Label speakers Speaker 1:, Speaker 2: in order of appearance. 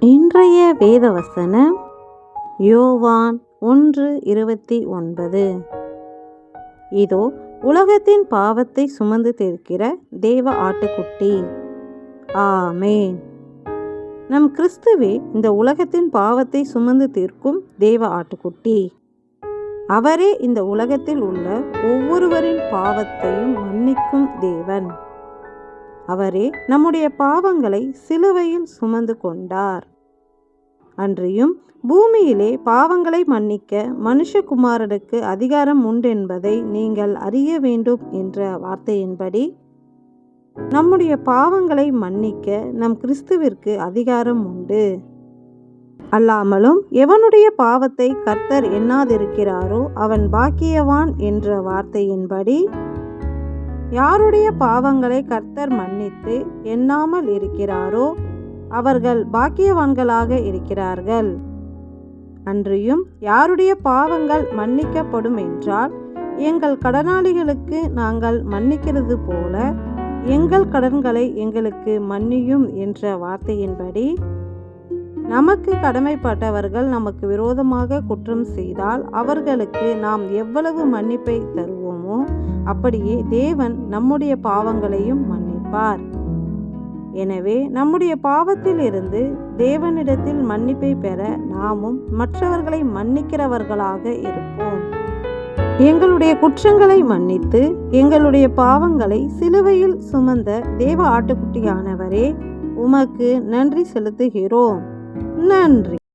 Speaker 1: இன்றைய வேதவசனம் யோவான் ஒன்று இருபத்தி ஒன்பது. இதோ உலகத்தின் பாவத்தை சுமந்து தீர்க்கிற தேவ ஆட்டுக்குட்டி. ஆமேன். நம் கிறிஸ்துவே இந்த உலகத்தின் பாவத்தை சுமந்து தீர்க்கும் தேவ ஆட்டுக்குட்டி. அவரே இந்த உலகத்தில் உள்ள ஒவ்வொருவரின் பாவத்தையும் மன்னிக்கும் தேவன். அவரே நம்முடைய பாவங்களை சிலுவையில் சுமந்து கொண்டார். அன்றியும் பூமியிலே பாவங்களை மன்னிக்க மனுஷகுமாரனுக்கு அதிகாரம் உண்டென்பதை நீங்கள் அறிய வேண்டும் என்ற வார்த்தையின்படி நம்முடைய பாவங்களை மன்னிக்க நம் கிறிஸ்துவிற்கு அதிகாரம் உண்டு. அல்லாமலும் எவனுடைய பாவத்தை கர்த்தர் எண்ணாதிருக்கிறாரோ அவன் பாக்கியவான் என்ற வார்த்தையின்படி யாருடைய பாவங்களை கர்த்தர் மன்னித்து எண்ணாமல் இருக்கிறாரோ அவர்கள் பாக்கியவான்களாக இருக்கிறார்கள். அன்றியும் யாருடைய பாவங்கள் மன்னிக்கப்படும் என்றால் எங்கள் கடனாளிகளுக்கு நாங்கள் மன்னிக்கிறது போல எங்கள் கடன்களை எங்களுக்கு மன்னியும் என்ற வார்த்தையின்படி நமக்கு கடமைப்பட்டவர்கள் நமக்கு விரோதமாக குற்றம் செய்தால் அவர்களுக்கு நாம் எவ்வளவு மன்னிப்பை தருவோம்? அப்படியே தேவன் நம்முடைய பாவங்களையும் மன்னிப்பார். எனவே நம்முடைய பாவத்தில் இருந்து தேவனிடத்தில் மன்னிப்பை பெற நாமும் மற்றவர்களை மன்னிக்கிறவர்களாக இருப்போம். எங்களுடைய குற்றங்களை மன்னித்து எங்களுடைய பாவங்களை சிலுவையில் சுமந்த தேவ ஆட்டுக்குட்டியானவரே உமக்கு நன்றி செலுத்துகிறோம். நன்றி.